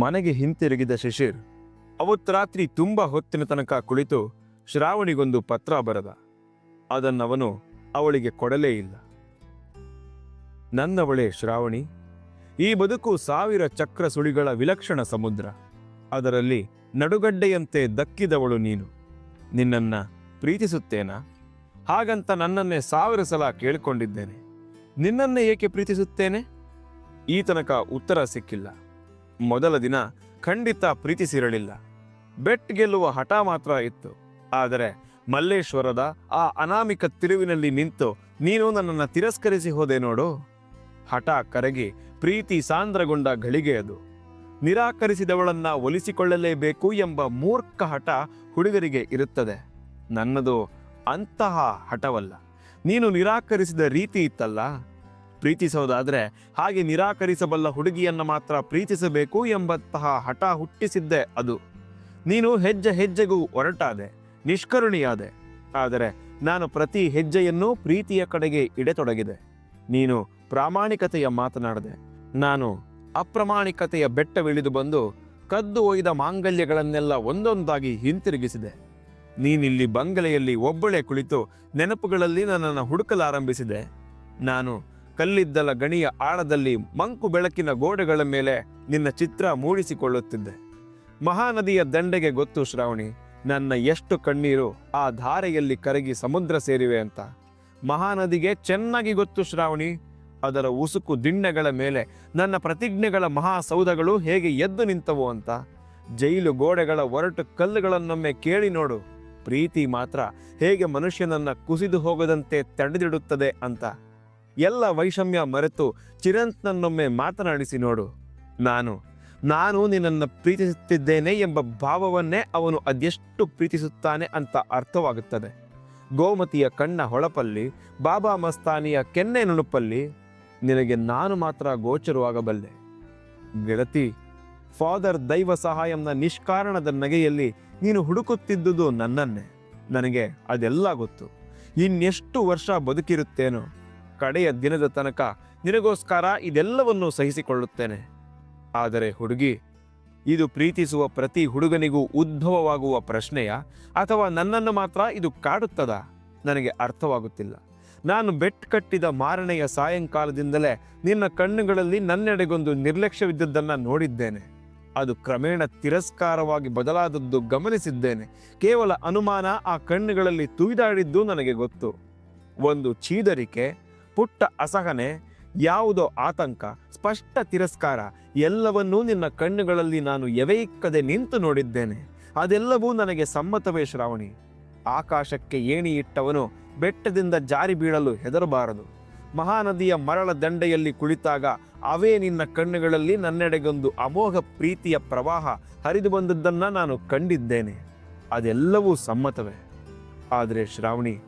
ಮನೆಗೆ ಹಿಂತಿರುಗಿದ ಶಿಶಿರ್, ಅವತ್ತು ರಾತ್ರಿ ತುಂಬ ಹೊತ್ತಿನ ತನಕ ಕುಳಿತು ಶ್ರಾವಣಿಗೊಂದು ಪತ್ರ ಬರೆದ. ಅದನ್ನವನು ಅವಳಿಗೆ ಕೊಡಲೇ ಇಲ್ಲ. ನನ್ನವಳೇ ಶ್ರಾವಣಿ, ಈ ಬದುಕು ಸಾವಿರ ಚಕ್ರ ಸುಳಿಗಳ ವಿಲಕ್ಷಣ ಸಮುದ್ರ. ಅದರಲ್ಲಿ ನಡುಗಡ್ಡೆಯಂತೆ ದಕ್ಕಿದವಳು ನೀನು. ನಿನ್ನನ್ನ ಪ್ರೀತಿಸುತ್ತೇನಾ? ಹಾಗಂತ ನನ್ನನ್ನೇ ಸಾವಿರ ಸಲ ಕೇಳಿಕೊಂಡಿದ್ದೇನೆ. ನಿನ್ನನ್ನೇ ಏಕೆ ಪ್ರೀತಿಸುತ್ತೇನೆ? ಈ ತನಕ ಉತ್ತರ ಸಿಕ್ಕಿಲ್ಲ. ಮೊದಲ ದಿನ ಖಂಡಿತ ಪ್ರೀತಿಸಿರಲಿಲ್ಲ. ಬೆಟ್ ಗೆಲ್ಲುವ ಹಠ ಮಾತ್ರ ಇತ್ತು. ಆದರೆ ಮಲ್ಲೇಶ್ವರದ ಆ ಅನಾಮಿಕ ತಿರುವಿನಲ್ಲಿ ನಿಂತು, ನೀನು ನನ್ನನ್ನು ತಿರಸ್ಕರಿಸಿ ಹೋದೆ ನೋಡು. ಹಠ ಕರಗಿ ಪ್ರೀತಿ ಸಾಂದ್ರಗೊಂಡ ಗಳಿಗೆ ಅದು. ನಿರಾಕರಿಸಿದವಳನ್ನ ಒಲಿಸಿಕೊಳ್ಳಲೇಬೇಕು ಎಂಬ ಮೂರ್ಖ ಹಠ ಹುಡುಗರಿಗೆ ಇರುತ್ತದೆ. ನನ್ನದು ಅಂತಹ ಹಠವಲ್ಲ. ನೀನು ನಿರಾಕರಿಸಿದ ರೀತಿ ಇತ್ತಲ್ಲ. ಪ್ರೀತಿಸೋದಾದ್ರೆ ಹಾಗೆ ನಿರಾಕರಿಸಬಲ್ಲ ಹುಡುಗಿಯನ್ನು ಮಾತ್ರ ಪ್ರೀತಿಸಬೇಕು ಎಂಬಂತಹ ಹಠ ಹುಟ್ಟಿಸಿದ್ದೆ ಅದು. ನೀನು ಹೆಜ್ಜೆ ಹೆಜ್ಜೆಗೂ ಹೊರಟಾದೆ, ನಿಷ್ಕರುಣಿಯಾದೆ. ಆದರೆ ನಾನು ಪ್ರತಿ ಹೆಜ್ಜೆಯನ್ನೂ ಪ್ರೀತಿಯ ಕಡೆಗೆ ಇಡೆತೊಡಗಿದೆ. ನೀನು ಪ್ರಾಮಾಣಿಕತೆಯ ಮಾತನಾಡದೆ, ನಾನು ಅಪ್ರಾಮಾಣಿಕತೆಯ ಬೆಟ್ಟವಿಳಿದು ಬಂದು ಕದ್ದು ಒಯ್ದ ಮಾಂಗಲ್ಯಗಳನ್ನೆಲ್ಲ ಒಂದೊಂದಾಗಿ ಹಿಂತಿರುಗಿಸಿದೆ. ನೀನಿಲ್ಲಿ ಬಂಗಲೆಯಲ್ಲಿ ಒಬ್ಬಳೆ ಕುಳಿತು ನೆನಪುಗಳಲ್ಲಿ ನನ್ನನ್ನು ಹುಡುಕಲಾರಂಭಿಸಿದೆ. ನಾನು ಕಲ್ಲಿದ್ದಲ ಗಣಿಯ ಆಳದಲ್ಲಿ ಮಂಕು ಬೆಳಕಿನ ಗೋಡೆಗಳ ಮೇಲೆ ನಿನ್ನ ಚಿತ್ರ ಮೂಡಿಸಿಕೊಳ್ಳುತ್ತಿದ್ದೆ. ಮಹಾನದಿಯ ದಂಡೆಗೆ ಗೊತ್ತು ಶ್ರಾವಣಿ, ನನ್ನ ಎಷ್ಟು ಕಣ್ಣೀರು ಆ ಧಾರೆಯಲ್ಲಿ ಕರಗಿ ಸಮುದ್ರ ಸೇರಿವೆ ಅಂತ. ಮಹಾನದಿಗೆ ಚೆನ್ನಾಗಿ ಗೊತ್ತು ಶ್ರಾವಣಿ, ಅದರ ಉಸುಕು ದಿಣ್ಣೆಗಳ ಮೇಲೆ ನನ್ನ ಪ್ರತಿಜ್ಞೆಗಳ ಮಹಾಸೌಧಗಳು ಹೇಗೆ ಎದ್ದು ನಿಂತವು ಅಂತ. ಜೈಲು ಗೋಡೆಗಳ ಒರಟು ಕಲ್ಲುಗಳನ್ನೊಮ್ಮೆ ಕೇಳಿ ನೋಡು, ಪ್ರೀತಿ ಮಾತ್ರ ಹೇಗೆ ಮನುಷ್ಯನನ್ನ ಕುಸಿದು ಹೋಗದಂತೆ ತಡೆದಿಡುತ್ತದೆ ಅಂತ. ಎಲ್ಲ ವೈಷಮ್ಯ ಮರೆತು ಚಿರಂತ್ನನ್ನೊಮ್ಮೆ ಮಾತನಾಡಿಸಿ ನೋಡು. ನಾನು ನಾನು ನಿನ್ನನ್ನು ಪ್ರೀತಿಸುತ್ತಿದ್ದೇನೆ ಎಂಬ ಭಾವವನ್ನೇ ಅವನು ಅದೆಷ್ಟು ಪ್ರೀತಿಸುತ್ತಾನೆ ಅಂತ ಅರ್ಥವಾಗುತ್ತದೆ. ಗೋಮತಿಯ ಕಣ್ಣ ಹೊಳಪಲ್ಲಿ, ಬಾಬಾ ಮಸ್ತಾನಿಯ ಕೆನ್ನೆ ನುಣುಪಲ್ಲಿ ನಿನಗೆ ನಾನು ಮಾತ್ರ ಗೋಚರವಾಗಬಲ್ಲೆ. ಗೆಳತಿ, ಫಾದರ್ ದೈವ ಸಹಾಯಂನ ನಿಷ್ಕಾರಣದ ನಗೆಯಲ್ಲಿ ನೀನು ಹುಡುಕುತ್ತಿದ್ದುದು ನನ್ನನ್ನೇ. ನನಗೆ ಅದೆಲ್ಲ ಗೊತ್ತು. ಇನ್ನೆಷ್ಟು ವರ್ಷ ಬದುಕಿರುತ್ತೇನೋ. ಕಡೆಯ ದಿನದ ತನಕ ನಿನಗೋಸ್ಕರ ಇದೆಲ್ಲವನ್ನು ಸಹಿಸಿಕೊಳ್ಳುತ್ತೇನೆ. ಆದರೆ ಹುಡುಗಿ, ಇದು ಪ್ರೀತಿಸುವ ಪ್ರತಿ ಹುಡುಗನಿಗೂ ಉದ್ಭವವಾಗುವ ಪ್ರಶ್ನೆಯ? ಅಥವಾ ನನ್ನನ್ನು ಮಾತ್ರ ಇದು ಕಾಡುತ್ತದ? ನನಗೆ ಅರ್ಥವಾಗುತ್ತಿಲ್ಲ. ನಾನು ಬೆಟ್ ಕಟ್ಟಿದ ಮಾರನೆಯ ಸಾಯಂಕಾಲದಿಂದಲೇ ನಿನ್ನ ಕಣ್ಣುಗಳಲ್ಲಿ ನನ್ನೆಡೆಗೊಂದು ನಿರ್ಲಕ್ಷ್ಯವಿದ್ದದ್ದನ್ನು ನೋಡಿದ್ದೇನೆ. ಅದು ಕ್ರಮೇಣ ತಿರಸ್ಕಾರವಾಗಿ ಬದಲಾದದ್ದು ಗಮನಿಸಿದ್ದೇನೆ. ಕೇವಲ ಅನುಮಾನ ಆ ಕಣ್ಣುಗಳಲ್ಲಿ ತುಯ್ದಾಡಿದ್ದು ನನಗೆ ಗೊತ್ತು. ಒಂದು ಚೀದರಿಕೆ ಪುಟ್ಟ ಅಸಹನೆ, ಯಾವುದೋ ಆತಂಕ, ಸ್ಪಷ್ಟ ತಿರಸ್ಕಾರ, ಎಲ್ಲವನ್ನೂ ನಿನ್ನ ಕಣ್ಣುಗಳಲ್ಲಿ ನಾನು ಎವೆಯಿಕ್ಕದೆ ನಿಂತು ನೋಡಿದ್ದೇನೆ. ಅದೆಲ್ಲವೂ ನನಗೆ ಸಮ್ಮತವೇ ಶ್ರಾವಣಿ. ಆಕಾಶಕ್ಕೆ ಏಣಿ ಇಟ್ಟವನು ಬೆಟ್ಟದಿಂದ ಜಾರಿ ಬೀಳಲು ಹೆದರಬಾರದು. ಮಹಾನದಿಯ ಮರಳ ದಂಡೆಯಲ್ಲಿ ಕುಳಿತಾಗ ಅವೇ ನಿನ್ನ ಕಣ್ಣುಗಳಲ್ಲಿ ನನ್ನೆಡೆಗೊಂದು ಅಮೋಘ ಪ್ರೀತಿಯ ಪ್ರವಾಹ ಹರಿದು ಬಂದದ್ದನ್ನು ನಾನು ಕಂಡಿದ್ದೇನೆ. ಅದೆಲ್ಲವೂ ಸಮ್ಮತವೇ. ಆದರೆ ಶ್ರಾವಣಿ,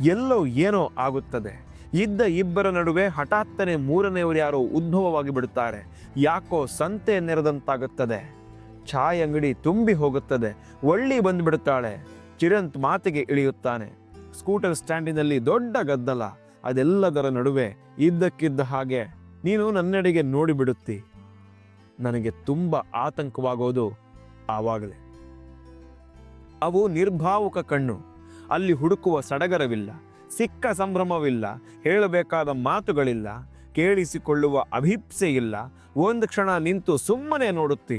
ಎಲ್ಲೋ ಏನೋ ಆಗುತ್ತದೆ. ಇದ್ದ ಇಬ್ಬರ ನಡುವೆ ಹಠಾತ್ತನೆ ಮೂರನೆಯವರು ಯಾರೋ ಉದ್ಭವವಾಗಿ ಬಿಡುತ್ತಾರೆ. ಯಾಕೋ ಸಂತೆ ನೆರೆದಂತಾಗುತ್ತದೆ. ಚಾಯ್ ಅಂಗಡಿ ತುಂಬಿ ಹೋಗುತ್ತದೆ. ಒಳ್ಳಿ ಬಂದುಬಿಡುತ್ತಾಳೆ. ಚಿರಂತ್ ಮಾತಿಗೆ ಇಳಿಯುತ್ತಾನೆ. ಸ್ಕೂಟರ್ ಸ್ಟ್ಯಾಂಡಿನಲ್ಲಿ ದೊಡ್ಡ ಗದ್ದಲ. ಅದೆಲ್ಲದರ ನಡುವೆ ಇದ್ದಕ್ಕಿದ್ದ ಹಾಗೆ, ನೀನು ನನ್ನೆಡೆಗೆ ನೋಡಿಬಿಡುತ್ತಿ. ನನಗೆ ತುಂಬ ಆತಂಕವಾಗೋದು ಆವಾಗಲೇ. ಅವು ನಿರ್ಭಾವುಕ ಕಣ್ಣು. ಅಲ್ಲಿ ಹುಡುಕುವ ಸಡಗರವಿಲ್ಲ. ಸಿಕ್ಕ ಸಂಭ್ರಮವಿಲ್ಲ, ಹೇಳಬೇಕಾದ ಮಾತುಗಳಿಲ್ಲ, ಕೇಳಿಸಿಕೊಳ್ಳುವ ಅಭಿಪ್ಸೆ ಇಲ್ಲ ಒಂದು ಕ್ಷಣ ನಿಂತು ಸುಮ್ಮನೆ ನೋಡುತ್ತಿ.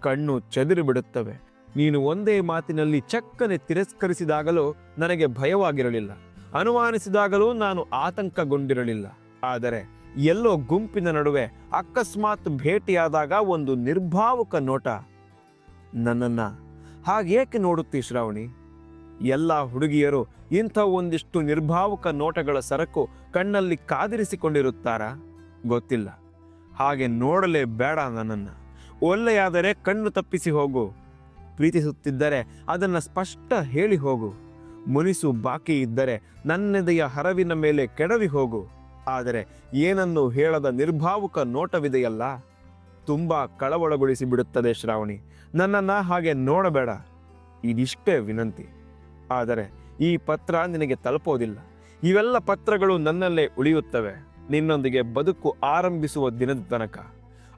ಕಣ್ಣು ಚದುರಿ ಬಿಡುತ್ತವೆ ನೀನು ಒಂದೇ ಮಾತಿನಲ್ಲಿ ಚಕ್ಕನೆ ತಿರಸ್ಕರಿಸಿದಾಗಲೂ ನನಗೆ ಭಯವಾಗಿರಲಿಲ್ಲ. ಅನುಮಾನಿಸಿದಾಗಲೂ ನಾನು ಆತಂಕಗೊಂಡಿರಲಿಲ್ಲ. ಆದರೆ ಎಲ್ಲೋ ಗುಂಪಿನ ನಡುವೆ ಅಕಸ್ಮಾತ್ ಭೇಟಿಯಾದಾಗ ಒಂದು ನಿರ್ಭಾವುಕ ನೋಟ. ನನ್ನನ್ನು, ಹಾಗೇಕೆ ನೋಡುತ್ತಿ ಶ್ರಾವಣಿ? ಎಲ್ಲ ಹುಡುಗಿಯರು ಇಂಥ ಒಂದಿಷ್ಟು ನಿರ್ಭಾವುಕ ನೋಟಗಳ ಸರಕು ಕಣ್ಣಲ್ಲಿ ಕಾದಿರಿಸಿಕೊಂಡಿರುತ್ತಾರಾ? ಗೊತ್ತಿಲ್ಲ. ಹಾಗೆ ನೋಡಲೇ ಬೇಡ ನನ್ನನ್ನು. ಒಳ್ಳೆಯಾದರೆ ಕಣ್ಣು ತಪ್ಪಿಸಿ ಹೋಗು. ಪ್ರೀತಿಸುತ್ತಿದ್ದರೆ ಅದನ್ನು ಸ್ಪಷ್ಟ ಹೇಳಿ ಹೋಗು. ಮುನಿಸು ಬಾಕಿ ಇದ್ದರೆ ನನ್ನೆದೆಯ ಹರವಿನ ಮೇಲೆ ಕೆಡವಿ ಹೋಗು. ಆದರೆ ಏನನ್ನು ಹೇಳದ ನಿರ್ಭಾವುಕ ನೋಟವಿದೆಯಲ್ಲ? ತುಂಬ ಕಳವಳಗೊಳಿಸಿ ಬಿಡುತ್ತದೆ ಶ್ರಾವಣಿ. ನನ್ನನ್ನು ಹಾಗೆ ನೋಡಬೇಡ. ಇದಿಷ್ಟೇ ವಿನಂತಿ. ಆದರೆ ಈ ಪತ್ರ ನಿನಗೆ ತಲುಪೋದಿಲ್ಲ. ಇವೆಲ್ಲ ಪತ್ರಗಳು ನನ್ನಲ್ಲೇ ಉಳಿಯುತ್ತವೆ. ನಿನ್ನೊಂದಿಗೆ ಬದುಕು ಆರಂಭಿಸುವ ದಿನದ ತನಕ.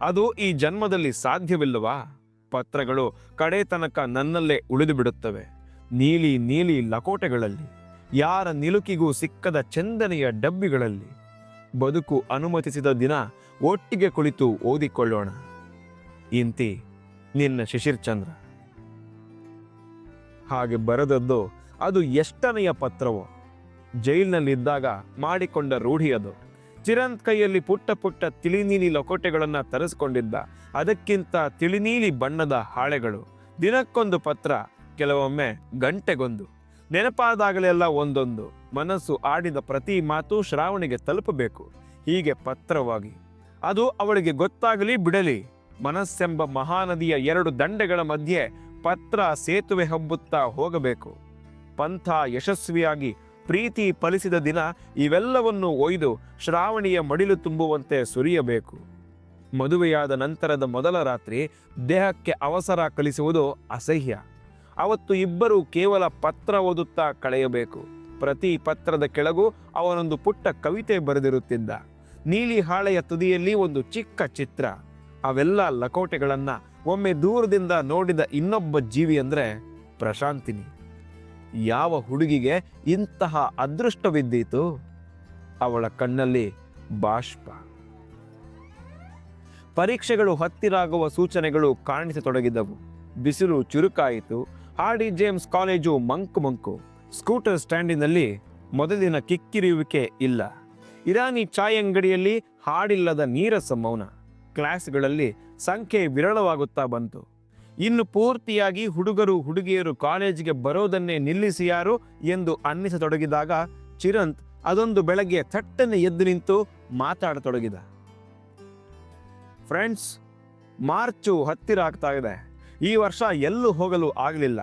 ಅದು ಈ ಜನ್ಮದಲ್ಲಿ ಸಾಧ್ಯವಿಲ್ಲವಾ? ಪತ್ರಗಳು ಕಡೆ ತನಕ ನನ್ನಲ್ಲೇ ಉಳಿದು ಬಿಡುತ್ತವೆ ನೀಲಿ ನೀಲಿ ಲಕೋಟೆಗಳಲ್ಲಿ, ಯಾರ ನಿಲುಕಿಗೂ ಸಿಕ್ಕದ ಚಂದನೆಯ ಡಬ್ಬಿಗಳಲ್ಲಿ. ಬದುಕು ಅನುಮತಿಸಿದ ದಿನ ಒಟ್ಟಿಗೆ ಕುಳಿತು ಓದಿಕೊಳ್ಳೋಣ. ಇಂತಿ ನಿನ್ನ ಶಿಶಿರ್ಚಂದ್ರ ಹಾಗೆ ಬರೆದದ್ದು ಅದು ಎಷ್ಟನೆಯ ಪತ್ರವೋ. ಜೈಲಿನಲ್ಲಿದ್ದಾಗ ಮಾಡಿಕೊಂಡ ರೂಢಿ ಅದು. ಚಿರಂತ್ ಕೈಯಲ್ಲಿ ಪುಟ್ಟ ಪುಟ್ಟ ತಿಳಿನೀಲಿ ಲಕೋಟೆಗಳನ್ನು ತರಿಸ್ಕೊಂಡಿದ್ದ. ಅದಕ್ಕಿಂತ ತಿಳಿನೀಲಿ ಬಣ್ಣದ ಹಾಳೆಗಳು. ದಿನಕ್ಕೊಂದು ಪತ್ರ, ಕೆಲವೊಮ್ಮೆ ಗಂಟೆಗೊಂದು. ನೆನಪಾದಾಗಲೆಲ್ಲ ಒಂದೊಂದು. ಮನಸ್ಸು ಆಡಿದ ಪ್ರತಿ ಮಾತು ಶ್ರಾವಣಿಗೆ ತಲುಪಬೇಕು. ಹೀಗೆ ಪತ್ರವಾಗಿ. ಅದು ಅವಳಿಗೆ ಗೊತ್ತಾಗಲಿ ಬಿಡಲಿ. ಮನಸ್ಸೆಂಬ ಮಹಾನದಿಯ ಎರಡು ದಂಡೆಗಳ ಮಧ್ಯೆ ಪತ್ರ ಸೇತುವೆ ಹಬ್ಬುತ್ತಾ ಹೋಗಬೇಕು. ಪಂಥ ಯಶಸ್ವಿಯಾಗಿ ಪ್ರೀತಿ ಫಲಿಸಿದ ದಿನ ಇವೆಲ್ಲವನ್ನು ಒಯ್ದು ಶ್ರಾವಣಿಯ ಮಡಿಲು ತುಂಬುವಂತೆ ಸುರಿಯಬೇಕು. ಮದುವೆಯಾದ ನಂತರದ ಮೊದಲ ರಾತ್ರಿ ದೇಹಕ್ಕೆ ಅವಸರ ಕಲಿಸುವುದು ಅಸಹ್ಯ. ಅವತ್ತು ಇಬ್ಬರು ಕೇವಲ ಪತ್ರ ಓದುತ್ತಾ ಕಳೆಯಬೇಕು. ಪ್ರತಿ ಪತ್ರದ ಕೆಳಗೂ ಅವನೊಂದು ಪುಟ್ಟ ಕವಿತೆ ಬರೆದಿರುತ್ತಿದ್ದ. ನೀಲಿ ಹಾಳೆಯ ತುದಿಯಲ್ಲಿ ಒಂದು ಚಿಕ್ಕ ಚಿತ್ರ. ಅವೆಲ್ಲ ಲಕೋಟೆಗಳನ್ನು ಒಮ್ಮೆ ದೂರದಿಂದ ನೋಡಿದ ಇನ್ನೊಬ್ಬ ಜೀವಿ ಅಂದ್ರೆ ಪ್ರಶಾಂತಿನಿ. ಯಾವ ಹುಡುಗಿಗೆ ಇಂತಹ ಅದೃಷ್ಟವಿದ್ದೀತು? ಅವಳ ಕಣ್ಣಲ್ಲಿ ಬಾಷ್ಪ. ಪರೀಕ್ಷೆಗಳು ಹತ್ತಿರಾಗುವ ಸೂಚನೆಗಳು ಕಾಣಿಸತೊಡಗಿದವು. ಬಿಸಿಲು ಚುರುಕಾಯಿತು. ಹಾರ್ಡಿ ಜೇಮ್ಸ್ ಕಾಲೇಜು ಮಂಕು ಮಂಕು. ಸ್ಕೂಟರ್ ಸ್ಟ್ಯಾಂಡಿನಲ್ಲಿ ಮೊದಲಿನ ಕಿಕ್ಕಿರಿಯುವಿಕೆ ಇಲ್ಲ. ಇರಾನಿ ಚಾಯ್ ಅಂಗಡಿಯಲ್ಲಿ ಹಾಡಿಲ್ಲದ ನೀರಸ ಮೌನ. ಕ್ಲಾಸ್ಗಳಲ್ಲಿ ಸಂಖ್ಯೆ ವಿರಳವಾಗುತ್ತಾ ಬಂತು. ಇನ್ನು ಪೂರ್ತಿಯಾಗಿ ಹುಡುಗರು, ಹುಡುಗಿಯರು ಕಾಲೇಜಿಗೆ ಬರೋದನ್ನೇ ನಿಲ್ಲಿಸಿಯಾರು ಎಂದು ಅನ್ನಿಸತೊಡಗಿದಾಗ ಚಿರಂತ್ ಅದೊಂದು ಬೆಳಗ್ಗೆ ಥಟ್ಟನೆ ಎದ್ದು ನಿಂತು ಮಾತಾಡತೊಡಗಿದ. ಫ್ರೆಂಡ್ಸ್, ಮಾರ್ಚು ಹತ್ತಿರ ಆಗ್ತಾ ಇದೆ. ಈ ವರ್ಷ ಎಲ್ಲೂ ಹೋಗಲು ಆಗಲಿಲ್ಲ.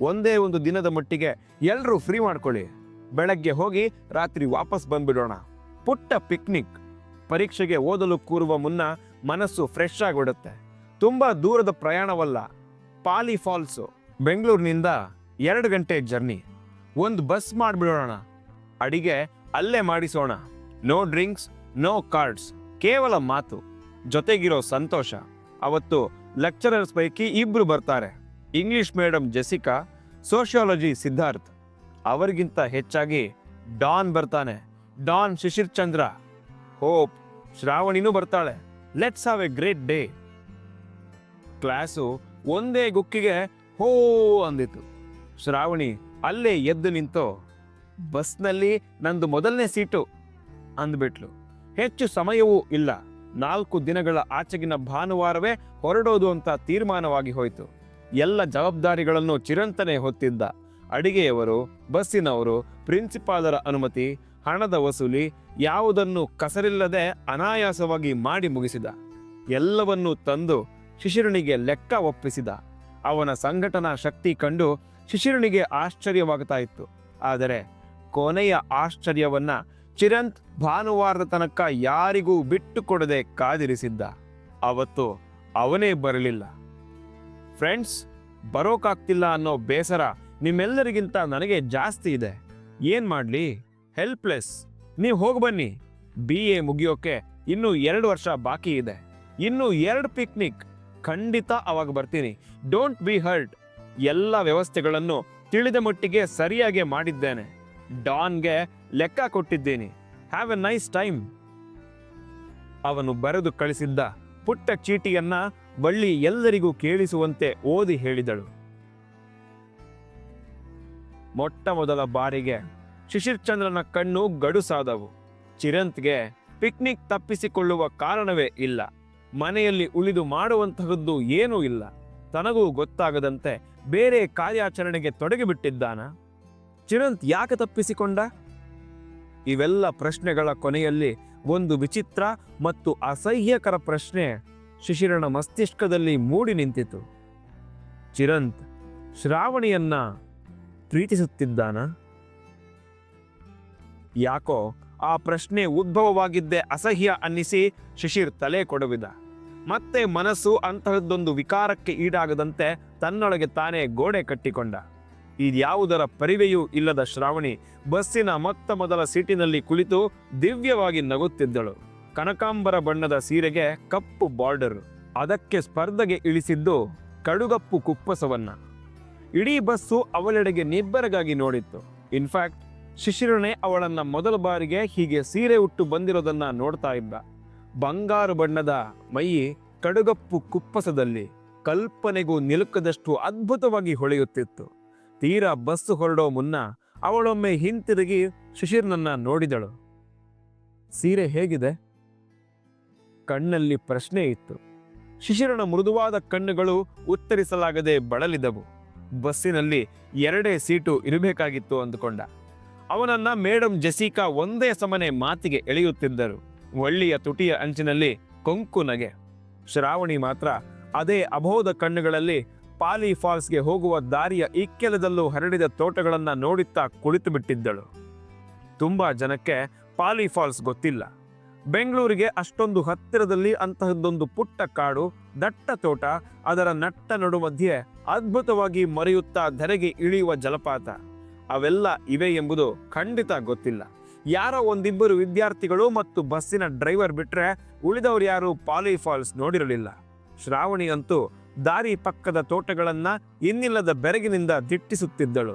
ಒಂದೇ ಒಂದು ದಿನದ ಮಟ್ಟಿಗೆ ಎಲ್ಲರೂ ಫ್ರೀ ಮಾಡ್ಕೊಳ್ಳಿ. ಬೆಳಗ್ಗೆ ಹೋಗಿ ರಾತ್ರಿ ವಾಪಸ್ ಬಂದ್ಬಿಡೋಣ. ಪುಟ್ಟ ಪಿಕ್ನಿಕ್. ಪರೀಕ್ಷೆಗೆ ಓದಲು ಕೂರುವ ಮುನ್ನ ಮನಸ್ಸು ಫ್ರೆಶ್ ಆಗಿಬಿಡುತ್ತೆ ತುಂಬ ದೂರದ ಪ್ರಯಾಣವಲ್ಲ. ಪಾಲಿ ಫಾಲ್ಸು, ಬೆಂಗಳೂರಿನಿಂದ ಎರಡು ಗಂಟೆ ಜರ್ನಿ. ಒಂದು ಬಸ್ ಮಾಡಿಬಿಡೋಣ. ಅಡಿಗೆ ಅಲ್ಲೇ ಮಾಡಿಸೋಣ. ನೋ ಡ್ರಿಂಕ್ಸ್, ನೋ ಕಾರ್ಡ್ಸ್, ಕೇವಲ ಮಾತು. ಜೊತೆಗಿರೋ ಸಂತೋಷ. ಅವತ್ತು ಲೆಕ್ಚರರ್ಸ್ ಪೈಕಿ ಇಬ್ರು ಬರ್ತಾರೆ. English madam Jessica, sociology Siddharth. ಅವರಿಗಿಂತ ಹೆಚ್ಚಾಗಿ ಡಾನ್ ಬರ್ತಾನೆ. ಡಾನ್ ಶಿಶಿರ್ ಚಂದ್ರ. ಹೋಪ್ ಶ್ರಾವಣಿನೂ ಬರ್ತಾಳೆ. Let's have a great day class ಒಂದೇ ಗುಕ್ಕಿಗೆ ಹೋ ಅಂದಿತು ಶ್ರಾವಣಿ ಅಲ್ಲೇ ಎದ್ದು ನಿಂತು, ಬಸ್ನಲ್ಲಿ ನಂದು ಮೊದಲನೇ ಸೀಟು ಅಂದ್ಬಿಟ್ಲು. ಹೆಚ್ಚು ಸಮಯವೂ ಇಲ್ಲ. ನಾಲ್ಕು ದಿನಗಳ ಆಚೆಗಿನ ಭಾನುವಾರವೇ ಹೊರಡೋದು ಅಂತ ತೀರ್ಮಾನವಾಗಿ ಹೋಯಿತು. ಎಲ್ಲ ಜವಾಬ್ದಾರಿಗಳನ್ನು ಚಿರಂತನೆ ಹೊತ್ತಿದ್ದ. ಅಡಿಗೆಯವರು, ಬಸ್ಸಿನವರು, ಪ್ರಿನ್ಸಿಪಾಲರ ಅನುಮತಿ, ಹಣದ ವಸೂಲಿ ಯಾವುದನ್ನು ಕಸರಿಲ್ಲದೆ ಅನಾಯಾಸವಾಗಿ ಮಾಡಿ ಮುಗಿಸಿದ. ಎಲ್ಲವನ್ನೂ ತಂದು ಶಿಶಿರನಿಗೆ ಲೆಕ್ಕ ಒಪ್ಪಿಸಿದ. ಅವನ ಸಂಘಟನಾ ಶಕ್ತಿ ಕಂಡು ಶಿಶಿರುಣಿಗೆ ಆಶ್ಚರ್ಯವಾಗ್ತಾ ಇತ್ತು. ಆದರೆ ಕೊನೆಯ ಆಶ್ಚರ್ಯವನ್ನ ಚಿರಂತ್ ಭಾನುವಾರದ ತನಕ ಯಾರಿಗೂ ಬಿಟ್ಟು ಕೊಡದೆ ಕಾದಿರಿಸಿದ್ದ. ಅವತ್ತು ಅವನೇ ಬರಲಿಲ್ಲ. ಫ್ರೆಂಡ್ಸ್, ಬರೋಕಾಗ್ತಿಲ್ಲ ಅನ್ನೋ ಬೇಸರ ನಿಮ್ಮೆಲ್ಲರಿಗಿಂತ ನನಗೆ ಜಾಸ್ತಿ ಇದೆ. ಏನ್ ಮಾಡ್ಲಿ? ಹೆಲ್ಪ್ಲೆಸ್. ನೀವು ಹೋಗಿ ಬನ್ನಿ. ಬಿ ಎ ಮುಗಿಯೋಕೆ ಇನ್ನೂ ಎರಡು ವರ್ಷ ಬಾಕಿ ಇದೆ. ಇನ್ನೂ ಎರಡು ಪಿಕ್ನಿಕ್. ಖಂಡಿತ ಅವಾಗ ಬರ್ತೀನಿ. ಡೋಂಟ್ ಬಿ ಹರ್ಟ್ ಎಲ್ಲ ವ್ಯವಸ್ಥೆಗಳನ್ನು ತಿಳಿದ ಮಟ್ಟಿಗೆ ಸರಿಯಾಗಿ ಮಾಡಿದ್ದೇನೆ. ಡಾನ್ಗೆ ಲೆಕ್ಕ ಕೊಟ್ಟಿದ್ದೀನಿ. ಹ್ಯಾವ್ ಎ ನೈಸ್ ಟೈಮ್ ಅವನು ಬರೆದು ಕಳಿಸಿದ್ದ ಪುಟ್ಟ ಚೀಟಿಯನ್ನ ಬಳ್ಳಿ ಎಲ್ಲರಿಗೂ ಕೇಳಿಸುವಂತೆ ಓದಿ ಹೇಳಿದಳು. ಮೊಟ್ಟ ಮೊದಲ ಬಾರಿಗೆ ಶಿಶಿರ್ ಚಂದ್ರನ ಕಣ್ಣು ಗಡುಸಾದವು. ಚಿರಂತ್ಗೆ ಪಿಕ್ನಿಕ್ ತಪ್ಪಿಸಿಕೊಳ್ಳುವ ಕಾರಣವೇ ಇಲ್ಲ. ಮನೆಯಲ್ಲಿ ಉಳಿದು ಮಾಡುವಂತಹದ್ದು ಏನೂ ಇಲ್ಲ. ತನಗೂ ಗೊತ್ತಾಗದಂತೆ ಬೇರೆ ಕಾರ್ಯಾಚರಣೆಗೆ ತೊಡಗಿಬಿಟ್ಟಿದ್ದಾನ. ಚಿರಂತ್ ಯಾಕೆ ತಪ್ಪಿಸಿಕೊಂಡ? ಇವೆಲ್ಲ ಪ್ರಶ್ನೆಗಳ ಕೊನೆಯಲ್ಲಿ ಒಂದು ವಿಚಿತ್ರ ಮತ್ತು ಅಸಹ್ಯಕರ ಪ್ರಶ್ನೆ ಶಿಶಿರನ ಮಸ್ತಿಷ್ಕದಲ್ಲಿ ಮೂಡಿ ನಿಂತಿತು. ಚಿರಂತ್ ಶ್ರಾವಣಿಯನ್ನ ಪ್ರೀತಿಸುತ್ತಿದ್ದಾನ? ಯಾಕೋ ಆ ಪ್ರಶ್ನೆ ಉದ್ಭವವಾಗಿದ್ದೇ ಅಸಹ್ಯ ಅನ್ನಿಸಿ ಶಿಶಿರ್ ತಲೆ ಕೊಡುವಿದ ಮತ್ತೆ ಮನಸ್ಸು ಅಂತಹದ್ದೊಂದು ವಿಕಾರಕ್ಕೆ ಈಡಾಗದಂತೆ ತನ್ನೊಳಗೆ ತಾನೇ ಗೋಡೆ ಕಟ್ಟಿಕೊಂಡ. ಇದ್ಯಾವುದರ ಪರಿವೆಯೂ ಇಲ್ಲದ ಶ್ರಾವಣಿ ಬಸ್ಸಿನ ಮೊತ್ತ ಮೊದಲ ಸೀಟಿನಲ್ಲಿ ಕುಳಿತು ದಿವ್ಯವಾಗಿ ನಗುತ್ತಿದ್ದಳು. ಕನಕಾಂಬರ ಬಣ್ಣದ ಸೀರೆಗೆ ಕಪ್ಪು ಬಾರ್ಡರ್, ಅದಕ್ಕೆ ಸ್ಪರ್ಧೆಗೆ ಇಳಿಸಿದ್ದು ಕಡುಗಪ್ಪು ಕುಪ್ಪಸವನ್ನ. ಇಡೀ ಬಸ್ಸು ಅವಳೆಡೆಗೆ ನಿಬ್ಬರಗಾಗಿ ನೋಡಿತ್ತು. ಇನ್ಫ್ಯಾಕ್ಟ್ ಶಿಶಿರನೇ ಅವಳನ್ನ ಮೊದಲ ಬಾರಿಗೆ ಹೀಗೆ ಸೀರೆ ಉಟ್ಟು ಬಂದಿರೋದನ್ನ ನೋಡ್ತಾ ಇದ್ದ. ಬಂಗಾರು ಬಣ್ಣದ ಮೈ ಕಡುಗಪ್ಪು ಕುಪ್ಪಸದಲ್ಲಿ ಕಲ್ಪನೆಗೂ ನಿಲುಕದಷ್ಟು ಅದ್ಭುತವಾಗಿ ಹೊಳೆಯುತ್ತಿತ್ತು. ತೀರಾ ಬಸ್ಸು ಹೊರಡೋ ಮುನ್ನ ಅವಳೊಮ್ಮೆ ಹಿಂತಿರುಗಿ ಶಿಶಿರ್ನನ್ನ ನೋಡಿದಳು. ಸೀರೆ ಹೇಗಿದೆ? ಕಣ್ಣಲ್ಲಿ ಪ್ರಶ್ನೆ ಇತ್ತು. ಶಿಶಿರನ ಮೃದುವಾದ ಕಣ್ಣುಗಳು ಉತ್ತರಿಸಲಾಗದೆ ಬಳಲಿದವು. ಬಸ್ಸಿನಲ್ಲಿ ಎರಡೇ ಸೀಟು ಇರಬೇಕಾಗಿತ್ತು ಅಂದುಕೊಂಡ. ಅವನನ್ನ ಮೇಡಂ ಜೆಸಿಕಾ ಒಂದೇ ಸಮನೆ ಮಾತಿಗೆ ಎಳೆಯುತ್ತಿದ್ದರು. ಒಳ್ಳೆಯ ತುಟಿಯ ಅಂಚಿನಲ್ಲಿ ಕೊಂಕು ನಗೆ. ಶ್ರಾವಣಿ ಮಾತ್ರ ಅದೇ ಅಬೋಧ ಕಣ್ಣುಗಳಲ್ಲಿ ಪಾಲಿ ಫಾಲ್ಸ್ಗೆ ಹೋಗುವ ದಾರಿಯ ಇಕ್ಕೆಲದಲ್ಲೂ ಹರಡಿದ ತೋಟಗಳನ್ನು ನೋಡುತ್ತಾ ಕುಳಿತು ಬಿಟ್ಟಿದ್ದಳು ತುಂಬಾ ಜನಕ್ಕೆ ಪಾಲಿ ಫಾಲ್ಸ್ ಗೊತ್ತಿಲ್ಲ. ಬೆಂಗಳೂರಿಗೆ ಅಷ್ಟೊಂದು ಹತ್ತಿರದಲ್ಲಿ ಅಂತಹದ್ದೊಂದು ಪುಟ್ಟ ಕಾಡು, ದಟ್ಟ ತೋಟ, ಅದರ ನಟ್ಟ ನಡುಮಧ್ಯೆ ಅದ್ಭುತವಾಗಿ ಮರೆಯುತ್ತಾ ಧರೆಗೆ ಇಳಿಯುವ ಜಲಪಾತ. ಅವೆಲ್ಲ ಇವೆ ಎಂಬುದು ಖಂಡಿತ ಗೊತ್ತಿಲ್ಲ. ಯಾರೋ ಒಂದಿಬ್ಬರು ವಿದ್ಯಾರ್ಥಿಗಳು ಮತ್ತು ಬಸ್ಸಿನ ಡ್ರೈವರ್ ಬಿಟ್ರೆ ಉಳಿದವರು ಯಾರು ಪಾಲಿ ಫಾಲ್ಸ್ ನೋಡಿರಲಿಲ್ಲ. ಶ್ರಾವಣಿಯಂತೂ ದಾರಿ ಪಕ್ಕದ ತೋಟಗಳನ್ನು ಇನ್ನಿಲ್ಲದ ಬೆರಗಿನಿಂದ ದಿಟ್ಟಿಸುತ್ತಿದ್ದಳು.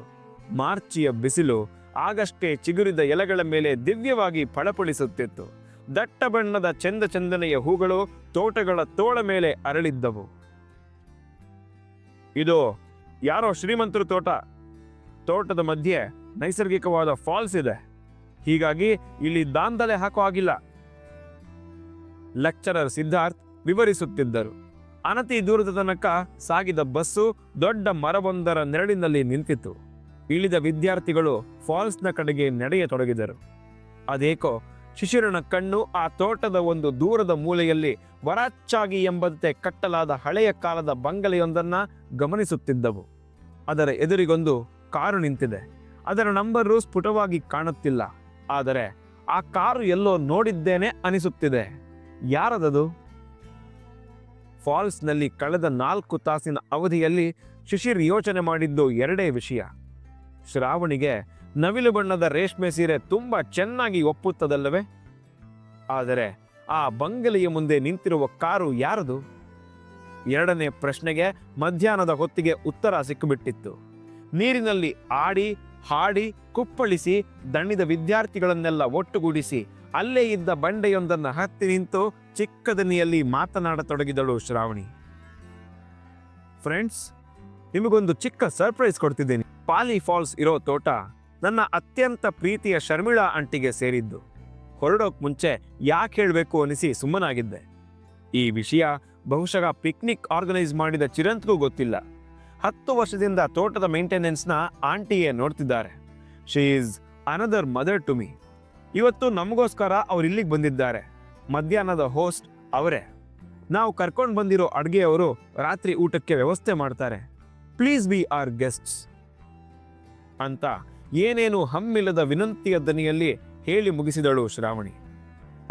ಮಾರ್ಚಿಯ ಬಿಸಿಲು ಆಗಷ್ಟೇ ಚಿಗುರಿದ ಎಲೆಗಳ ಮೇಲೆ ದಿವ್ಯವಾಗಿ ಫಳಫಳಿಸುತ್ತಿತ್ತು ದಟ್ಟ ಬಣ್ಣದ ಚಂದ ಚಂದನೆಯ ಹೂಗಳು ತೋಟಗಳ ತೋಳ ಮೇಲೆ ಅರಳಿದ್ದವು. ಇದು ಯಾರೋ ಶ್ರೀಮಂತರ ತೋಟ? ತೋಟದ ಮಧ್ಯೆ ನೈಸರ್ಗಿಕವಾದ ಫಾಲ್ಸ್ ಇದೆ. ಹೀಗಾಗಿ ಇಲ್ಲಿ ದಾಂಧಲೆ ಹಾಕೋ ಆಗಿಲ್ಲ ಲೆಕ್ಚರರ್ ಸಿದ್ಧಾರ್ಥ್ ವಿವರಿಸುತ್ತಿದ್ದರು. ಅನತಿ ದೂರದ ತನಕ ಸಾಗಿದ ಬಸ್ಸು ದೊಡ್ಡ ಮರವೊಂದರ ನೆರಳಿನಲ್ಲಿ ನಿಂತಿತು ಇಳಿದ ವಿದ್ಯಾರ್ಥಿಗಳು ಫಾಲ್ಸ್ನ ಕಡೆಗೆ ನಡೆಯತೊಡಗಿದರು. ಅದೇಕೋ, ಶಿಶಿರನ ಕಣ್ಣು ಆ ತೋಟದ ಒಂದು ದೂರದ ಮೂಲೆಯಲ್ಲಿ ವರಾಚಾಗಿ ಎಂಬಂತೆ ಕಟ್ಟಲಾದ ಹಳೆಯ ಕಾಲದ ಬಂಗಲೆಯೊಂದನ್ನು ಗಮನಿಸುತ್ತಿದ್ದವು. ಅದರ ಎದುರಿಗೊಂದು ಕಾರು ನಿಂತಿದೆ. ಅದರ ನಂಬರು ಸ್ಫುಟವಾಗಿ ಕಾಣುತ್ತಿಲ್ಲ. ಆದರೆ ಆ ಕಾರು ಎಲ್ಲೋ ನೋಡಿದ್ದೇನೆ ಅನಿಸುತ್ತಿದೆ. ಯಾರದದು? ಫಾಲ್ಸ್ನಲ್ಲಿ ಕಳೆದ ನಾಲ್ಕು ತಾಸಿನ ಅವಧಿಯಲ್ಲಿ ಶಿಶಿರ್ ಯೋಚನೆ ಮಾಡಿದ್ದು ಎರಡೇ ವಿಷಯ. ಶ್ರಾವಣಿಗೆ ನವಿಲು ಬಣ್ಣದ ರೇಷ್ಮೆ ಸೀರೆ ತುಂಬ ಚೆನ್ನಾಗಿ ಒಪ್ಪುತ್ತದಲ್ಲವೇ? ಆದರೆ ಆ ಬಂಗಲೆಯ ಮುಂದೆ ನಿಂತಿರುವ ಕಾರು ಯಾರದು? ಎರಡನೇ ಪ್ರಶ್ನೆಗೆ ಮಧ್ಯಾಹ್ನದ ಹೊತ್ತಿಗೆ ಉತ್ತರ ಸಿಕ್ಕಿಬಿಟ್ಟಿತ್ತು. ನೀರಿನಲ್ಲಿ ಆಡಿ, ಹಾಡಿ, ಕುಪ್ಪಳಿಸಿ, ದಣಿದ ವಿದ್ಯಾರ್ಥಿಗಳನ್ನೆಲ್ಲ ಒಟ್ಟುಗೂಡಿಸಿ, ಅಲ್ಲೇ ಇದ್ದ ಬಂಡೆಯೊಂದನ್ನು ಹತ್ತಿ ನಿಂತು ಚಿಕ್ಕದನಿಯಲ್ಲಿ ಮಾತನಾಡತೊಡಗಿದಳು ಶ್ರಾವಣಿ. ಫ್ರೆಂಡ್ಸ್, ನಿಮಗೊಂದು ಚಿಕ್ಕ ಸರ್ಪ್ರೈಸ್ ಕೊಡ್ತಿದ್ದೀನಿ. ಪಾಲಿ ಫಾಲ್ಸ್ ಇರೋ ತೋಟ ನನ್ನ ಅತ್ಯಂತ ಪ್ರೀತಿಯ ಶರ್ಮಿಳಾ ಆಂಟಿಗೆ ಸೇರಿದ್ದು. ಹೊರಡೋಕ್ ಮುಂಚೆ ಯಾಕೆ ಹೇಳಬೇಕು ಅನಿಸಿ ಸುಮ್ಮನಾಗಿದ್ದೆ. ಈ ವಿಷಯ ಬಹುಶಃ ಪಿಕ್ನಿಕ್ ಆರ್ಗನೈಸ್ ಮಾಡಿದ ಚಿರಂತ್ಗೂ ಗೊತ್ತಿಲ್ಲ. ಹತ್ತು ವರ್ಷದಿಂದ ತೋಟದ ಮೇಂಟೆನೆನ್ಸ್ನ ಆಂಟಿಯೇ ನೋಡ್ತಿದ್ದಾರೆ. She is another mother to me ಇವತ್ತು ನಮಗೋಸ್ಕರ ಅವ್ರು ಇಲ್ಲಿಗೆ ಬಂದಿದ್ದಾರೆ. ಮಧ್ಯಾಹ್ನದ ಹೋಸ್ಟ್ ಅವರೇ. ನಾವು ಕರ್ಕೊಂಡು ಬಂದಿರೋ ಅಡುಗೆಯವರು ರಾತ್ರಿ ಊಟಕ್ಕೆ ವ್ಯವಸ್ಥೆ ಮಾಡ್ತಾರೆ. ಪ್ಲೀಸ್ ಬಿ ಆರ್ ಗೆಸ್ಟ್ಸ್ ಅಂತ ಏನೇನು ಹಮ್ಮಿಲ್ಲದ ವಿನಂತಿಯ ದನಿಯಲ್ಲಿ ಹೇಳಿ ಮುಗಿಸಿದಳು ಶ್ರಾವಣಿ.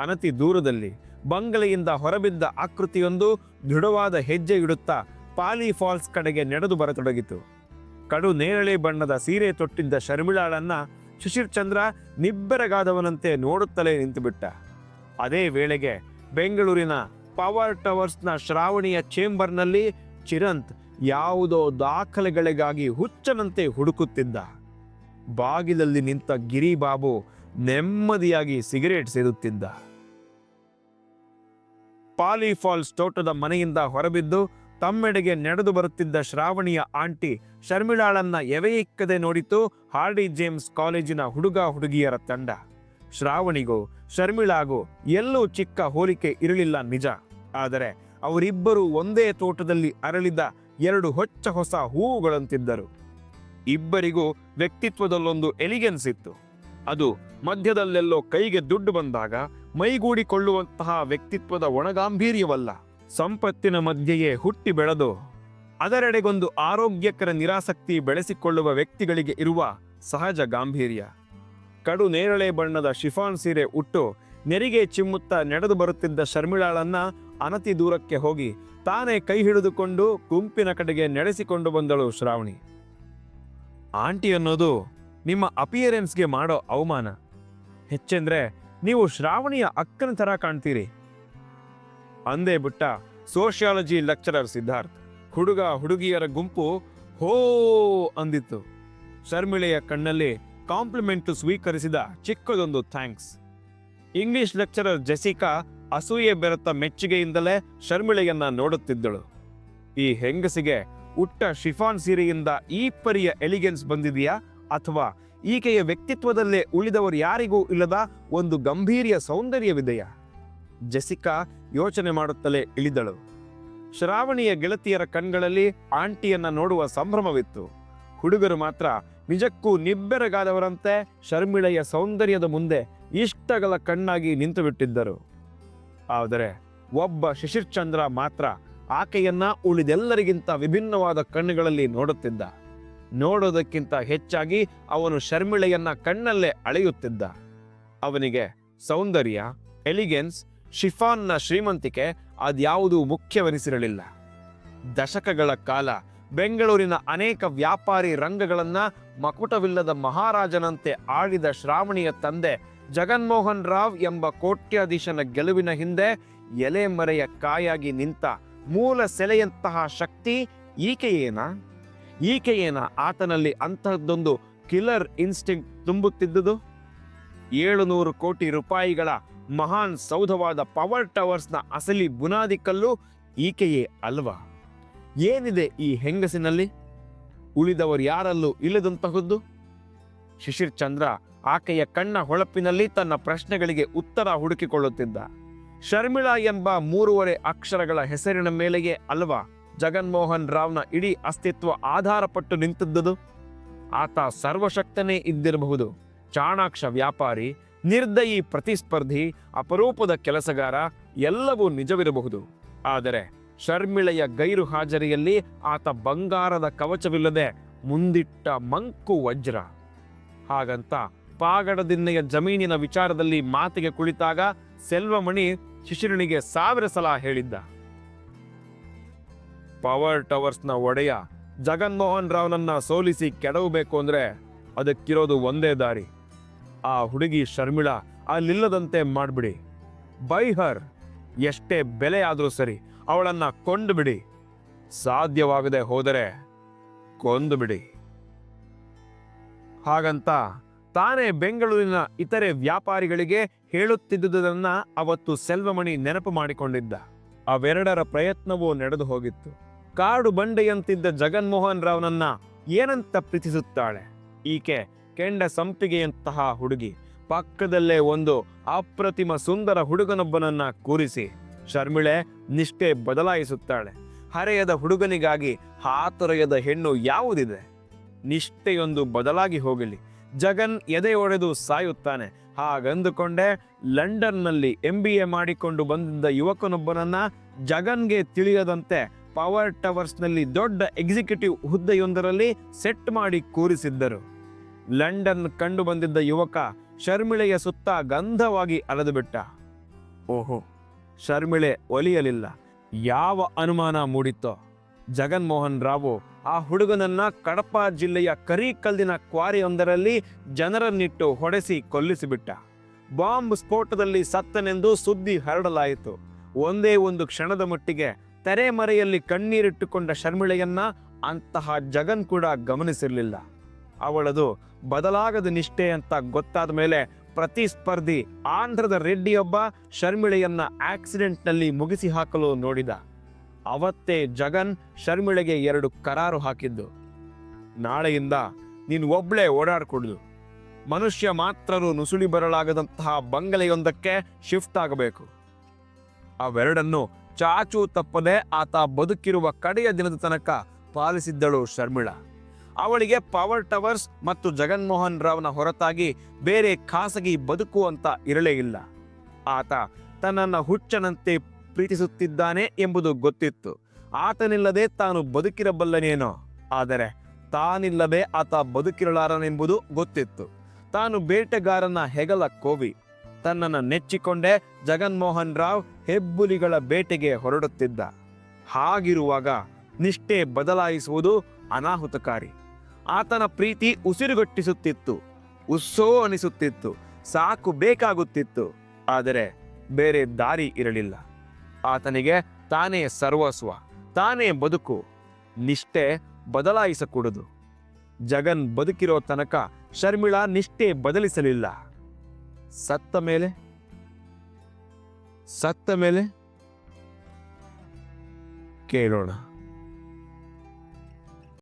ಅನತಿ ದೂರದಲ್ಲಿ ಬಂಗಲೆಯಿಂದ ಹೊರಬಿದ್ದ ಆಕೃತಿಯೊಂದು ದೃಢವಾದ ಹೆಜ್ಜೆ ಇಡುತ್ತಾ ಪಾಲಿ ಫಾಲ್ಸ್ ಕಡೆಗೆ ನಡೆದು ಬರತೊಡಗಿತು. ಕಡು ನೇರಳೆ ಬಣ್ಣದ ಸೀರೆ ತೊಟ್ಟಿದ್ದ ಶರ್ಮಿಳಾಳನ್ನ ಶಿಶಿರ್ ಚಂದ್ರ ನಿಬ್ಬೆರಗಾದವನಂತೆ ನೋಡುತ್ತಲೇ ನಿಂತುಬಿಟ್ಟ. ಅದೇ ವೇಳೆಗೆ ಬೆಂಗಳೂರಿನ ಪವರ್ ಟವರ್ಸ್ನ ಶ್ರಾವಣಿಯ ಚೇಂಬರ್ನಲ್ಲಿ ಚಿರಂತ್ ಯಾವುದೋ ದಾಖಲೆಗಳಿಗಾಗಿ ಹುಚ್ಚನಂತೆ ಹುಡುಕುತ್ತಿದ್ದ. ಬಾಗಿಲಲ್ಲಿ ನಿಂತ ಗಿರಿಬಾಬು ನೆಮ್ಮದಿಯಾಗಿ ಸಿಗರೇಟ್ ಸೇದುತ್ತಿದ್ದ. ಪಾಲಿ ಫಾಲ್ಸ್ ತೋಟದ ಮನೆಯಿಂದ ಹೊರಬಿದ್ದು ತಮ್ಮೆಡೆಗೆ ನಡೆದು ಬರುತ್ತಿದ್ದ ಶ್ರಾವಣಿಯ ಆಂಟಿ ಶರ್ಮಿಳಾಳನ್ನ ಎವೆಯಿಕ್ಕದೆ ನೋಡಿತು ಹಾರ್ಡಿ ಜೇಮ್ಸ್ ಕಾಲೇಜಿನ ಹುಡುಗ ಹುಡುಗಿಯರ ತಂಡ. ಶ್ರಾವಣಿಗೂ, ಶರ್ಮಿಳಾಗೂ, ಎಲ್ಲೂ ಚಿಕ್ಕ ಹೋಲಿಕೆ ಇರಲಿಲ್ಲ ನಿಜ. ಆದರೆ ಅವರಿಬ್ಬರು ಒಂದೇ ತೋಟದಲ್ಲಿ ಅರಳಿದ ಎರಡು ಹೊಚ್ಚ ಹೊಸ ಹೂವುಗಳಂತಿದ್ದರು. ಇಬ್ಬರಿಗೂ ವ್ಯಕ್ತಿತ್ವದಲ್ಲೊಂದು ಎಲಿಗೆನ್ಸ್ ಇತ್ತು. ಅದು ಮಧ್ಯದಲ್ಲೆಲ್ಲೋ ಕೈಗೆ ದುಡ್ಡು ಬಂದಾಗ ಮೈಗೂಡಿಕೊಳ್ಳುವಂತಹ ವ್ಯಕ್ತಿತ್ವದ ಒಣಗಾಂಭೀರ್ಯವಲ್ಲ. ಸಂಪತ್ತಿನ ಮಧ್ಯೆಯೇ ಹುಟ್ಟಿ ಬೆಳೆದು ಅದರೆಡೆಗೊಂದು ಆರೋಗ್ಯಕರ ನಿರಾಸಕ್ತಿ ಬೆಳೆಸಿಕೊಳ್ಳುವ ವ್ಯಕ್ತಿಗಳಿಗೆ ಇರುವ ಸಹಜ ಗಾಂಭೀರ್ಯ. ಕಡು ನೇರಳೆ ಬಣ್ಣದ ಶಿಫಾನ್ ಸೀರೆ ಉಟ್ಟು ನೆರಿಗೆ ಚಿಮ್ಮುತ್ತಾ ನಡೆದು ಬರುತ್ತಿದ್ದ ಶರ್ಮಿಳಾಳನ್ನ ಅನತಿ ದೂರಕ್ಕೆ ಹೋಗಿ ತಾನೇ ಕೈ ಹಿಡಿದುಕೊಂಡು ಗುಂಪಿನ ಕಡೆಗೆ ನಡೆಸಿಕೊಂಡು ಬಂದಳು ಶ್ರಾವಣಿ. ಆಂಟಿ ಅನ್ನೋದು ನಿಮ್ಮ ಅಪಿಯರೆನ್ಸ್ಗೆ ಮಾಡೋ ಅವಮಾನ. ಹೆಚ್ಚೆಂದ್ರೆ, ನೀವು ಶ್ರಾವಣಿಯ ಅಕ್ಕನ ಥರ ಕಾಣ್ತೀರಿ. ಅಂದೇ ಬಿಟ್ಟ ಸೋಷಿಯಾಲಜಿ ಲೆಕ್ಚರರ್ ಸಿದ್ಧಾರ್ಥ್. ಹುಡುಗ ಹುಡುಗಿಯರ ಗುಂಪು ಹೋ ಅಂದಿತ್ತು. ಶರ್ಮಿಳೆಯ ಕಣ್ಣಲ್ಲಿ ಕಾಂಪ್ಲಿಮೆಂಟ್ ಸ್ವೀಕರಿಸಿದ ಚಿಕ್ಕದೊಂದು ಥ್ಯಾಂಕ್ಸ್. ಇಂಗ್ಲಿಷ್ ಲೆಕ್ಚರರ್ ಜೆಸಿಕಾ ಅಸೂಯೆ ಬೆರೆತ ಮೆಚ್ಚುಗೆಯಿಂದಲೇ ಶರ್ಮಿಳೆಯನ್ನ ನೋಡುತ್ತಿದ್ದಳು. ಈ ಹೆಂಗಸಿಗೆ ಉಟ್ಟ ಶಿಫಾನ್ ಸೀರೆಯಿಂದ ಈ ಪರಿಯ ಎಲಿಗೆನ್ಸ್ ಬಂದಿದೆಯಾ ಅಥವಾ ಈಕೆಯ ವ್ಯಕ್ತಿತ್ವದಲ್ಲೇ ಉಳಿದವರು ಯಾರಿಗೂ ಇಲ್ಲದ ಒಂದು ಗಂಭೀರ್ಯ ಸೌಂದರ್ಯವಿದೆಯಾ? ಜೆಸಿಕಾ ಯೋಚನೆ ಮಾಡುತ್ತಲೇ ಇಳಿದಳು. ಶ್ರಾವಣಿಯ ಗೆಳತಿಯರ ಕಣ್ಗಳಲ್ಲಿ ಆಂಟಿಯನ್ನ ನೋಡುವ ಸಂಭ್ರಮವಿತ್ತು. ಹುಡುಗರು ಮಾತ್ರ ನಿಜಕ್ಕೂ ನಿಬ್ಬೆರಗಾದವರಂತೆ ಶರ್ಮಿಳೆಯ ಸೌಂದರ್ಯದ ಮುಂದೆ ಇಷ್ಟಗಳ ಕಣ್ಣಾಗಿ ನಿಂತು ಬಿಟ್ಟಿದ್ದರು ಆದರೆ ಒಬ್ಬ ಶಿಶಿರ್ಚಂದ್ರ ಮಾತ್ರ ಆಕೆಯನ್ನ ಉಳಿದೆಲ್ಲರಿಗಿಂತ ವಿಭಿನ್ನವಾದ ಕಣ್ಣುಗಳಲ್ಲಿ ನೋಡುತ್ತಿದ್ದ. ನೋಡೋದಕ್ಕಿಂತ ಹೆಚ್ಚಾಗಿ ಅವನು ಶರ್ಮಿಳೆಯನ್ನ ಕಣ್ಣಲ್ಲೇ ಅಳೆಯುತ್ತಿದ್ದ. ಅವನಿಗೆ ಸೌಂದರ್ಯ, ಎಲಿಗೆನ್ಸ್ ಶಿಫಾನ್ನ ಶ್ರೀಮಂತಿಕೆ ಅದ್ಯಾವುದೂ ಮುಖ್ಯವೆನಿಸಿರಲಿಲ್ಲ. ದಶಕಗಳ ಕಾಲ ಬೆಂಗಳೂರಿನ ಅನೇಕ ವ್ಯಾಪಾರಿ ರಂಗಗಳನ್ನ ಮಕುಟವಿಲ್ಲದ ಮಹಾರಾಜನಂತೆ ಆಳಿದ ಶ್ರಾವಣಿಯ ತಂದೆ ಜಗನ್ಮೋಹನ್ ರಾವ್ ಎಂಬ ಕೋಟ್ಯಾಧೀಶನ ಗೆಲುವಿನ ಹಿಂದೆ ಎಲೆಮರೆಯ ಕಾಯಾಗಿ ನಿಂತ ಮೂಲ ಸೆಲೆಯಂತಹ ಶಕ್ತಿ ಈಕೆಯೇನ? ಈಕೆಯೇನ ಆತನಲ್ಲಿ ಅಂತಹದ್ದೊಂದು ಕಿಲ್ಲರ್ ಇನ್ಸ್ಟಿಂಕ್ಟ್ ತುಂಬುತ್ತಿದ್ದುದು? ಏಳುನೂರು ಕೋಟಿ ರೂಪಾಯಿಗಳ ಮಹಾನ್ ಸೌಧವಾದ ಪವರ್ ಟವರ್ಸ್ನ ಅಸಲಿ ಬುನಾದಿ ಕಲ್ಲು ಈಕೆಯೇ ಅಲ್ವಾ? ಏನಿದೆ ಈ ಹೆಂಗಸಿನಲ್ಲಿ? ಉಳಿದವರು ಯಾರಲ್ಲೂ ಇಲ್ಲದಂತಹದ್ದು? ಶಿಶಿರ್ ಚಂದ್ರ ಆಕೆಯ ಕಣ್ಣ ಹೊಳಪಿನಲ್ಲಿ ತನ್ನ ಪ್ರಶ್ನೆಗಳಿಗೆ ಉತ್ತರ ಹುಡುಕಿಕೊಳ್ಳುತ್ತಿದ್ದ. ಶರ್ಮಿಳಾ ಎಂಬ ಮೂರುವರೆ ಅಕ್ಷರಗಳ ಹೆಸರಿನ ಮೇಲೆಯೇ ಅಲ್ವಾ ಜಗನ್ಮೋಹನ್ ರಾವ್ನ ಇಡೀ ಅಸ್ತಿತ್ವ ಆಧಾರಪಟ್ಟು ನಿಂತಿದ್ದುದು? ಆತ ಸರ್ವಶಕ್ತನೇ ಇದ್ದಿರಬಹುದು. ಚಾಣಾಕ್ಷ ವ್ಯಾಪಾರಿ ನಿರ್ದಯಿ ಪ್ರತಿಸ್ಪರ್ಧಿ, ಅಪರೂಪದ ಕೆಲಸಗಾರ ಎಲ್ಲವೂ ನಿಜವಿರಬಹುದು. ಆದರೆ ಶರ್ಮಿಳೆಯ ಗೈರು ಹಾಜರಿಯಲ್ಲಿ ಆತ ಬಂಗಾರದ ಕವಚವಿಲ್ಲದೆ ಮುಂದಿಟ್ಟ ಮಂಕು ವಜ್ರ. ಹಾಗಂತ ಪಾಗಡದಿನ್ನೆಯ ಜಮೀನಿನ ವಿಚಾರದಲ್ಲಿ ಮಾತಿಗೆ ಕುಳಿತಾಗ ಸೆಲ್ವಮಣಿ ಶಿಶಿರನಿಗೆ ಸಾವಿರ ಸಲ ಹೇಳಿದ್ದ. ಪವರ್ ಟವರ್ಸ್ನ ಒಡೆಯ ಜಗನ್ಮೋಹನ್ ರಾವ್ನನ್ನ ಸೋಲಿಸಿ ಕೆಡವಬೇಕು ಅಂದ್ರೆ ಅದಕ್ಕಿರೋದು ಒಂದೇ ದಾರಿ. ಆ ಹುಡುಗಿ ಶರ್ಮಿಳಾ ಅಲ್ಲಿಲ್ಲದಂತೆ ಮಾಡ್ಬಿಡಿ. ಬೈ ಹರ್ ಎಷ್ಟೇ ಬೆಲೆ ಆದರೂ ಸರಿ ಅವಳನ್ನ ಕೊಂಡುಬಿಡಿ. ಸಾಧ್ಯವಾಗದೆ ಹೋದರೆ ಕೊಂದುಬಿಡಿ. ಹಾಗಂತ ತಾನೇ ಬೆಂಗಳೂರಿನ ಇತರೆ ವ್ಯಾಪಾರಿಗಳಿಗೆ ಹೇಳುತ್ತಿದ್ದುದನ್ನ ಅವತ್ತು ಸೆಲ್ವಮಣಿ ನೆನಪು ಮಾಡಿಕೊಂಡಿದ್ದ. ಅವೆರಡರ ಪ್ರಯತ್ನವೂ ನಡೆದು ಹೋಗಿತ್ತು. ಕಾಡು ಬಂಡೆಯಂತಿದ್ದ ಜಗನ್ಮೋಹನ್ ರಾವ್ನನ್ನ ಏನಂತ ಪ್ರೀತಿಸುತ್ತಾಳೆ? ಈಕೆ ಕೆಂಡ ಸಂಪಿಗೆಯಂತಹ ಹುಡುಗಿ ಪಕ್ಕದಲ್ಲೇ ಒಂದು ಅಪ್ರತಿಮ ಸುಂದರ ಹುಡುಗನೊಬ್ಬನನ್ನ ಕೂರಿಸಿ ಶರ್ಮಿಳೆ ನಿಷ್ಠೆ ಬದಲಾಯಿಸುತ್ತಾಳೆ. ಹರೆಯದ ಹುಡುಗನಿಗಾಗಿ ಹಾತೊರೆಯದ ಹೆಣ್ಣು ಯಾವುದಿದೆ? ನಿಷ್ಠೆಯೊಂದು ಬದಲಾಗಿ ಹೋಗಲಿ. ಜಗನ್ ಎದೆ ಒಡೆದು ಸಾಯುತ್ತಾನೆ. ಹಾಗಂದುಕೊಂಡೆ ಲಂಡನ್ನಲ್ಲಿ ಎಂ ಬಿ ಎ ಮಾಡಿಕೊಂಡು ಬಂದಿದ್ದ ಯುವಕನೊಬ್ಬನನ್ನ ಜಗನ್ಗೆ ತಿಳಿಯದಂತೆ ಪವರ್ ಟವರ್ಸ್ನಲ್ಲಿ ದೊಡ್ಡ ಎಕ್ಸಿಕ್ಯೂಟಿವ್ ಹುದ್ದೆಯೊಂದರಲ್ಲಿ ಸೆಟ್ ಮಾಡಿ ಕೂರಿಸಿದ್ದರು. ಲಂಡನ್ ಕಂಡು ಬಂದಿದ್ದ ಯುವಕ ಶರ್ಮಿಳೆಯ ಸುತ್ತ ಗಂಧವಾಗಿ ಅಲೆದುಬಿಟ್ಟ. ಓಹೋ. ಶರ್ಮಿಳೆ ಒಲಿಯಲಿಲ್ಲ. ಯಾವ ಅನುಮಾನ ಮೂಡಿತ್ತೋ? ಜಗನ್ಮೋಹನ್ ರಾವು ಆ ಹುಡುಗನನ್ನ ಕಡಪ ಜಿಲ್ಲೆಯ ಕರಿಕಲ್ಲಿನ ಕ್ವಾರಿಯೊಂದರಲ್ಲಿ ಜನರನ್ನಿಟ್ಟು ಹೊಡೆಸಿ ಕೊಲ್ಲಿಸಿಬಿಟ್ಟ. ಬಾಂಬ್ ಸ್ಫೋಟದಲ್ಲಿ ಸತ್ತನೆಂದು ಸುದ್ದಿ ಹರಡಲಾಯಿತು. ಒಂದೇ ಒಂದು ಕ್ಷಣದ ಮಟ್ಟಿಗೆ ತೆರೆಮರೆಯಲ್ಲಿ ಕಣ್ಣೀರಿಟ್ಟುಕೊಂಡ ಶರ್ಮಿಳೆಯನ್ನ ಅಂತಹ ಜಗನ್ ಕೂಡ ಗಮನಿಸಿರಲಿಲ್ಲ. ಅವಳದು ಬದಲಾಗದ ನಿಷ್ಠೆ ಅಂತ ಗೊತ್ತಾದ ಮೇಲೆ ಪ್ರತಿಸ್ಪರ್ಧಿ ಆಂಧ್ರದ ರೆಡ್ಡಿಯೊಬ್ಬ ಶರ್ಮಿಳೆಯನ್ನ ಆಕ್ಸಿಡೆಂಟ್ನಲ್ಲಿ ಮುಗಿಸಿ ಹಾಕಲು ನೋಡಿದ. ಅವತ್ತೇ ಜಗನ್ ಶರ್ಮಿಳೆಗೆ ಎರಡು ಕರಾರು ಹಾಕಿದ್ದು. ನಾಳೆಯಿಂದ ನೀನು ಒಬ್ಳೆ ಓಡಾಡ್ಕೊಡ್ದು ಮನುಷ್ಯ ಮಾತ್ರರು ನುಸುಳಿ ಬರಲಾಗದಂತಹ ಬಂಗಲೆಯೊಂದಕ್ಕೆ ಶಿಫ್ಟ್ ಆಗಬೇಕು. ಅವೆರಡನ್ನು ಚಾಚು ತಪ್ಪದೆ ಆತ ಬದುಕಿರುವ ಕಡೆಯ ದಿನದ ತನಕ ಪಾಲಿಸಿದ್ದಳು ಶರ್ಮಿಳಾ. ಅವಳಿಗೆ ಪವರ್ ಟವರ್ಸ್ ಮತ್ತು ಜಗನ್ಮೋಹನ್ ರಾವ್ನ ಹೊರತಾಗಿ ಬೇರೆ ಖಾಸಗಿ ಬದುಕು ಅಂತ ಇರಲೇ ಇಲ್ಲ. ಆತ ತನ್ನನ್ನು ಹುಚ್ಚನಂತೆ ಪ್ರೀತಿಸುತ್ತಿದ್ದಾನೆ ಎಂಬುದು ಗೊತ್ತಿತ್ತು. ಆತನಿಲ್ಲದೆ ತಾನು ಬದುಕಿರಬಲ್ಲನೇನೋ? ಆದರೆ ತಾನಿಲ್ಲದೆ ಆತ ಬದುಕಿರಲಾರನೆಂಬುದು ಗೊತ್ತಿತ್ತು. ತಾನು ಬೇಟೆಗಾರನ ಹೆಗಲ ಕೋವಿ. ತನ್ನನ್ನು ನೆಚ್ಚಿಕೊಂಡೇ ಜಗನ್ಮೋಹನ್ ರಾವ್ ಹೆಬ್ಬುಲಿಗಳ ಬೇಟೆಗೆ ಹೊರಡುತ್ತಿದ್ದ. ಹಾಗಿರುವಾಗ ನಿಷ್ಠೆ ಬದಲಾಯಿಸುವುದು ಅನಾಹುತಕಾರಿ. ಆತನ ಪ್ರೀತಿ ಉಸಿರುಗಟ್ಟಿಸುತ್ತಿತ್ತು, ಉಸ್ಸೋ ಅನಿಸುತ್ತಿತ್ತು, ಸಾಕು ಬೇಕಾಗುತ್ತಿತ್ತು, ಆದರೆ ಬೇರೆ ದಾರಿ ಇರಲಿಲ್ಲ. ಆತನಿಗೆ ತಾನೇ ಸರ್ವಸ್ವ, ತಾನೇ ಬದುಕು, ನಿಷ್ಠೆ ಬದಲಾಯಿಸಕೂಡದು. ಜಗನ್ ಬದುಕಿರೋ ತನಕ ಶರ್ಮಿಳಾ ನಿಷ್ಠೆ ಬದಲಿಸಲಿಲ್ಲ. ಸತ್ತ ಮೇಲೆ? ಸತ್ತ ಮೇಲೆ? ಕೇಳೋಣ.